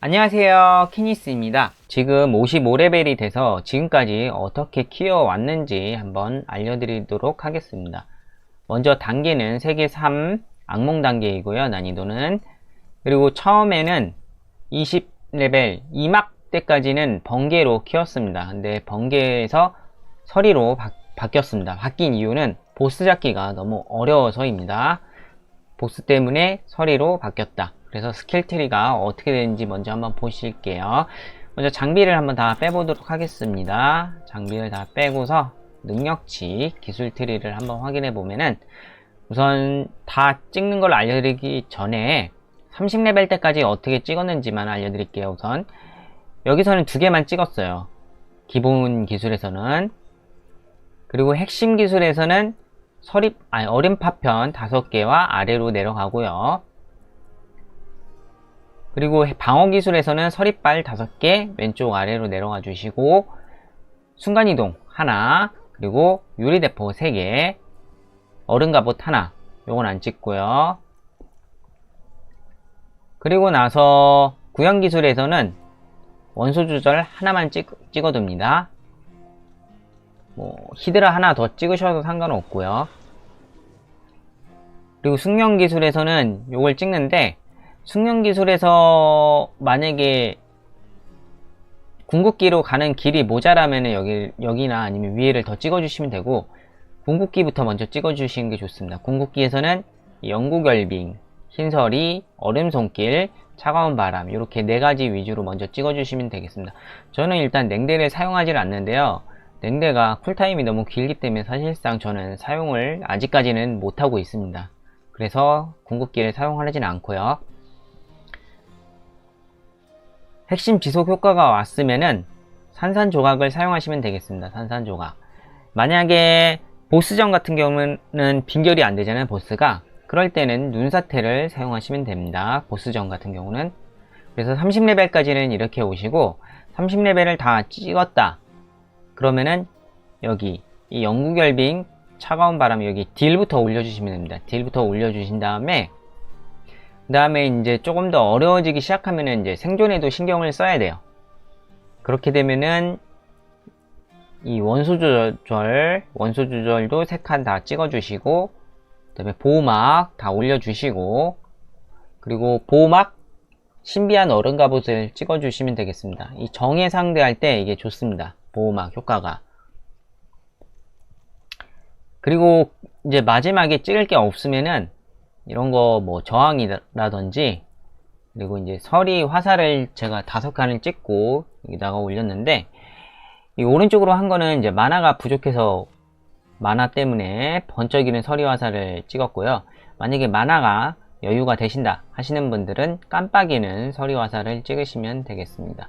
안녕하세요. 키니스입니다. 지금 55레벨이 돼서 지금까지 어떻게 키워왔는지 한번 알려드리도록 하겠습니다. 먼저 단계는 세계 3 악몽 단계이고요 난이도는. 그리고 처음에는 20레벨 2막 때까지는 번개로 키웠습니다. 근데 번개에서 서리로 바, 바뀌었습니다. 바뀐 이유는 보스 잡기가 너무 어려워서입니다. 보스 때문에 서리로 바뀌었다. 그래서 스킬 트리가 어떻게 되는지 먼저 한번 보실게요. 먼저 장비를 한번 다 빼보도록 하겠습니다. 장비를 다 빼고서 능력치 기술 트리를 한번 확인해 보면은 우선 다 찍는 걸 알려드리기 전에 30레벨 때까지 어떻게 찍었는지만 알려드릴게요. 우선 여기서는 두 개만 찍었어요. 기본 기술에서는 그리고 핵심 기술에서는 서립, 아니, 어린 파편 5개와 아래로 내려가고요. 그리고 방어 기술에서는 서립발 5개 왼쪽 아래로 내려가 주시고 순간이동 하나 그리고 유리대포 3개 어른 갑옷 하나 요건 안 찍고요. 그리고 나서 구형 기술에서는 원소 조절 하나만 찍, 찍어둡니다. 뭐 히드라 하나 더 찍으셔도 상관없고요. 그리고 숙련 기술에서는 요걸 찍는데 숙련 기술에서 만약에 궁극기로 가는 길이 모자라면 여기 여기나 아니면 위에를 더 찍어주시면 되고 궁극기부터 먼저 찍어주시는 게 좋습니다. 궁극기에서는 영구결빙, 흰서리, 얼음 손길, 차가운 바람 이렇게 네 가지 위주로 먼저 찍어주시면 되겠습니다. 저는 일단 냉대를 사용하지 않는데요. 냉대가 쿨타임이 너무 길기 때문에 사실상 저는 사용을 아직까지는 못하고 있습니다. 그래서 궁극기를 사용하지는 않고요. 핵심 지속 효과가 왔으면은 산산조각을 사용하시면 되겠습니다. 산산조각. 만약에 보스전 같은 경우는 빈결이 안 되잖아요. 보스가. 그럴 때는 눈사태를 사용하시면 됩니다. 보스전 같은 경우는. 그래서 30레벨까지는 이렇게 오시고 30레벨을 다 찍었다. 그러면은 여기 이 영구결빙 차가운 바람 여기 딜부터 올려주시면 됩니다. 딜부터 올려주신 다음에 그 다음에 이제 조금 더 어려워지기 시작하면은 이제 생존에도 신경을 써야 돼요. 그렇게 되면은 이 원소 조절, 원소 조절도 세 칸 다 찍어 주시고 그 다음에 보호막 다 올려 주시고 그리고 보호막 신비한 어른 갑옷을 찍어 주시면 되겠습니다. 이 정에 상대할 때 이게 좋습니다. 보호막 효과가. 그리고 이제 마지막에 찍을 게 없으면은 이런 거 뭐 저항이라든지 그리고 이제 서리 화살을 제가 다섯 칸을 찍고 여기다가 올렸는데 이 오른쪽으로 한 거는 이제 만화가 부족해서 만화 때문에 번쩍이는 서리 화살을 찍었고요. 만약에 만화가 여유가 되신다 하시는 분들은 깜빡이는 서리 화살을 찍으시면 되겠습니다.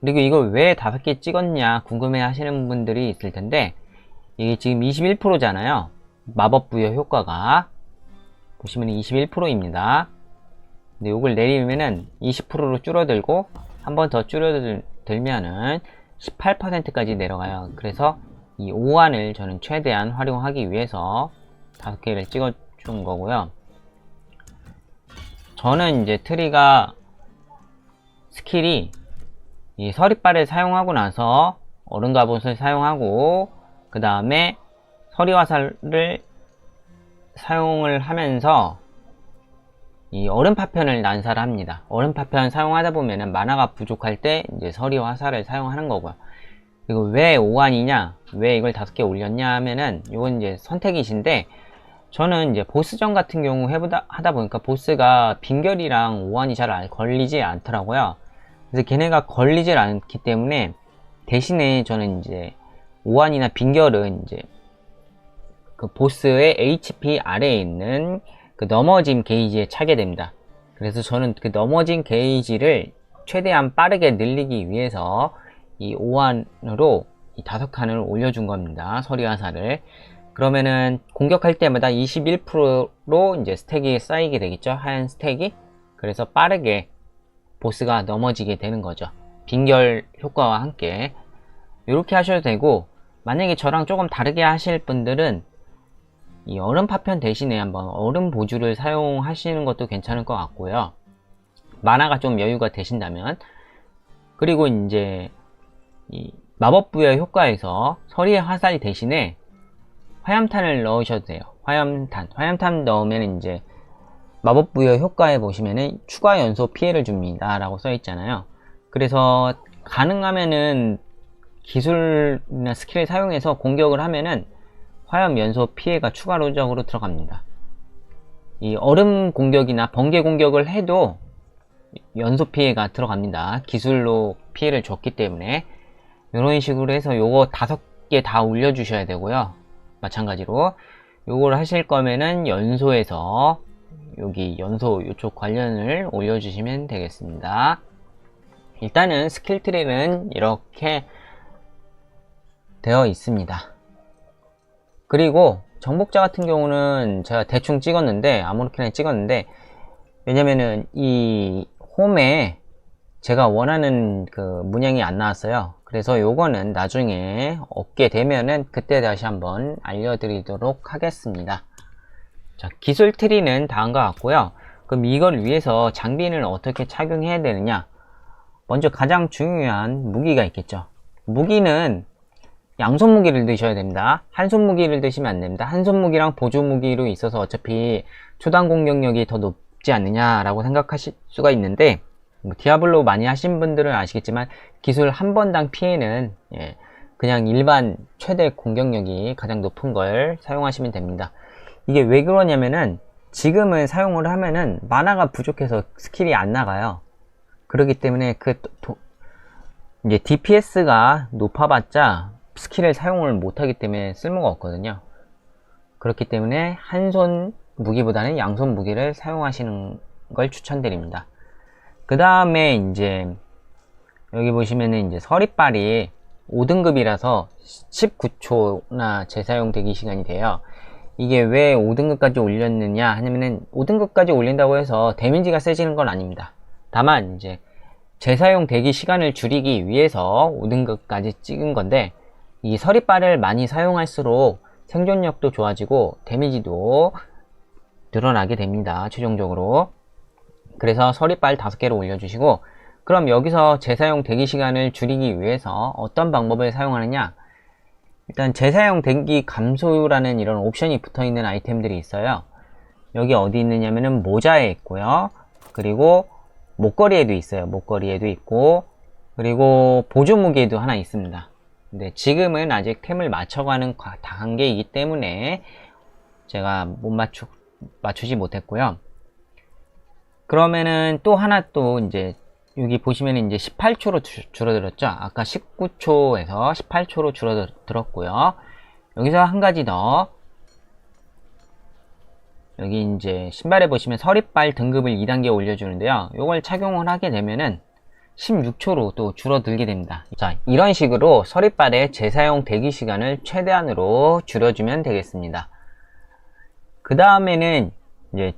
그리고 이걸 왜 다섯 개 찍었냐 궁금해 하시는 분들이 있을 텐데 이게 지금 21%잖아요. 마법 부여 효과가 보시면 21%입니다. 근데 이걸 내리면은 20%로 줄어들고 한 번 더 줄어들면은 18%까지 내려가요. 그래서 이 5완을 저는 최대한 활용하기 위해서 다섯 개를 찍어 준 거고요. 저는 이제 트리가 스킬이 이 서리발을 사용하고 나서 갑옷을 사용하고 그 다음에 서리화살을 사용을 하면서 이 얼음 파편을 난사를 합니다. 얼음 파편 사용하다 보면은 만화가 부족할 때 이제 서리 화살을 사용하는 거고요. 그리고 왜 5완이냐, 왜 이걸 다섯 개 올렸냐 하면은 이건 이제 선택이신데 저는 이제 보스전 같은 경우 해보다 하다 보니까 보스가 빈결이랑 5완이 잘 걸리지 않더라고요. 그래서 걔네가 걸리질 않기 때문에 대신에 저는 이제 5완이나 빈결은 이제 그 보스의 HP 아래에 있는 그 넘어짐 게이지에 차게 됩니다. 그래서 저는 그 넘어진 게이지를 최대한 빠르게 늘리기 위해서 이 5완으로 이 다섯 칸을 올려준 겁니다. 서리화살을. 그러면은 공격할 때마다 21%로 이제 스택이 쌓이게 되겠죠. 하얀 스택이. 그래서 빠르게 보스가 넘어지게 되는 거죠. 빈결 효과와 함께. 이렇게 하셔도 되고, 만약에 저랑 조금 다르게 하실 분들은 이 얼음 파편 대신에 한번 얼음 보주를 사용하시는 것도 괜찮을 것 같고요. 만화가 좀 여유가 되신다면 그리고 이제 이 마법 부여 효과에서 서리의 화살 대신에 화염탄을 넣으셔도 돼요. 화염탄. 화염탄 넣으면 이제 마법 부여 효과에 보시면은 추가 연소 피해를 줍니다. 라고 써 있잖아요. 그래서 가능하면은 기술이나 스킬을 사용해서 공격을 하면은 화염 연소 피해가 추가로적으로 들어갑니다. 이 얼음 공격이나 번개 공격을 해도 연소 피해가 들어갑니다. 기술로 피해를 줬기 때문에 이런 식으로 해서 요거 다섯 개 다 올려주셔야 되고요. 마찬가지로 요걸 하실 거면은 연소에서 여기 연소 이쪽 관련을 올려주시면 되겠습니다. 일단은 스킬 트리는 이렇게 되어 있습니다. 그리고 정복자 같은 경우는 제가 대충 찍었는데 아무렇게나 찍었는데 왜냐면은 이 홈에 제가 원하는 그 문양이 안 나왔어요. 그래서 요거는 나중에 얻게 되면은 그때 다시 한번 알려드리도록 하겠습니다. 자, 기술 트리는 다음과 같고요. 그럼 이걸 위해서 장비는 어떻게 착용해야 되느냐? 먼저 가장 중요한 무기가 있겠죠. 무기는 양손 무기를 드셔야 됩니다. 한 손 무기를 드시면 안 됩니다. 한 손 무기랑 보조 무기로 있어서 어차피 초당 공격력이 더 높지 않느냐라고 생각하실 수가 있는데 뭐 디아블로 많이 하신 분들은 아시겠지만 기술 한 번당 피해는 예, 그냥 일반 최대 공격력이 가장 높은 걸 사용하시면 됩니다. 이게 왜 그러냐면은 지금은 사용을 하면은 만화가 부족해서 스킬이 안 나가요. 그렇기 때문에 그 도, 이제 DPS가 높아봤자 스킬을 사용을 못하기 때문에 쓸모가 없거든요. 그렇기 때문에 한 손 무기보다는 양손 무기를 사용하시는 걸 추천드립니다. 그 다음에 이제 여기 보시면은 이제 서리빨이 5등급이라서 19초나 재사용 대기 시간이 돼요. 이게 왜 5등급까지 올렸느냐 하냐면은 5등급까지 올린다고 해서 데미지가 세지는 건 아닙니다. 다만 이제 재사용 대기 시간을 줄이기 위해서 5등급까지 찍은 건데 이 서리빨을 많이 사용할수록 생존력도 좋아지고 데미지도 늘어나게 됩니다. 최종적으로. 그래서 서리빨 5개를 올려주시고 그럼 여기서 재사용 대기 시간을 줄이기 위해서 어떤 방법을 사용하느냐 일단 재사용 대기 감소라는 이런 옵션이 붙어있는 아이템들이 있어요 여기 어디 있느냐면은 모자에 있고요 그리고 목걸이에도 있어요 목걸이에도 있고 그리고 보조 무기에도 하나 있습니다 근데 지금은 아직 템을 맞춰가는 단계이기 때문에 제가 못 맞추, 맞추지 못했고요 그러면은 또 하나 또 이제 여기 보시면 이제 18초로 주, 줄어들었죠. 아까 19초에서 18초로 줄어들었고요. 여기서 한 가지 더 여기 이제 신발에 보시면 서리빨 등급을 2단계 올려주는데요. 이걸 착용을 하게 되면은 16초로 또 줄어들게 됩니다. 자, 이런 식으로 서리빨의 재사용 대기 시간을 최대한으로 줄여주면 되겠습니다. 그 다음에는 이제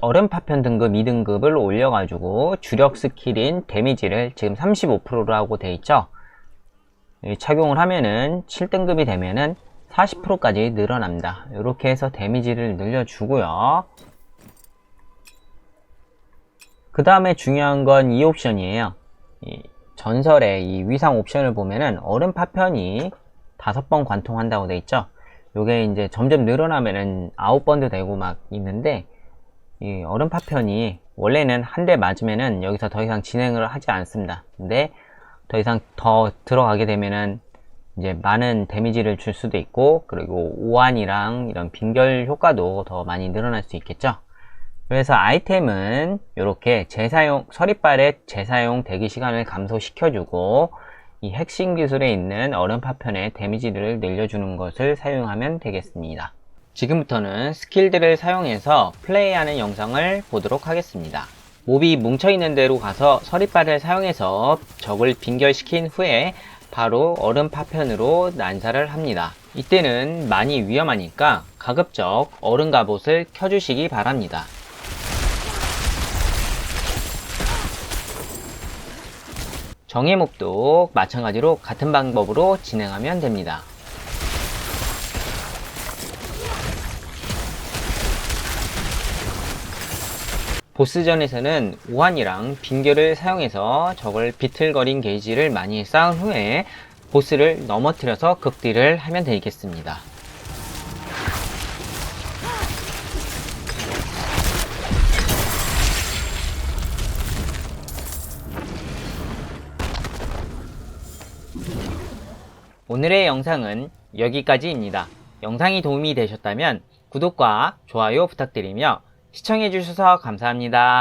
얼음 파편 등급 2등급을 올려가지고 주력 스킬인 데미지를 지금 35%로 하고 돼 있죠. 착용을 하면은 7등급이 되면은 40%까지 늘어납니다. 이렇게 해서 데미지를 늘려주고요. 그 다음에 중요한 건 이 옵션이에요. 이 전설의 이 위상 옵션을 보면은 얼음 파편이 5번 관통한다고 돼 있죠. 요게 이제 점점 늘어나면은 9번도 되고 막 있는데 이 얼음 파편이 원래는 한 대 맞으면은 여기서 더 이상 진행을 하지 않습니다. 근데 더 이상 더 들어가게 되면은 이제 많은 데미지를 줄 수도 있고 그리고 오한이랑 이런 빙결 효과도 더 많이 늘어날 수 있겠죠. 그래서 아이템은 이렇게 재사용 서리빨의 재사용 대기 시간을 감소시켜주고 이 핵심 기술에 있는 얼음 파편의 데미지를 늘려주는 것을 사용하면 되겠습니다. 지금부터는 스킬들을 사용해서 플레이하는 영상을 보도록 하겠습니다. 몹이 뭉쳐있는 데로 가서 서리빨을 사용해서 적을 빙결시킨 후에 바로 얼음 파편으로 난사를 합니다. 이때는 많이 위험하니까 가급적 얼음 갑옷을 켜주시기 바랍니다. 정예목도 마찬가지로 같은 방법으로 진행하면 됩니다. 보스전에서는 우환이랑 빙결을 사용해서 적을 비틀거린 게이지를 많이 쌓은 후에 보스를 넘어뜨려서 극딜을 하면 되겠습니다. 오늘의 영상은 여기까지입니다. 영상이 도움이 되셨다면 구독과 좋아요 부탁드리며 시청해주셔서 감사합니다.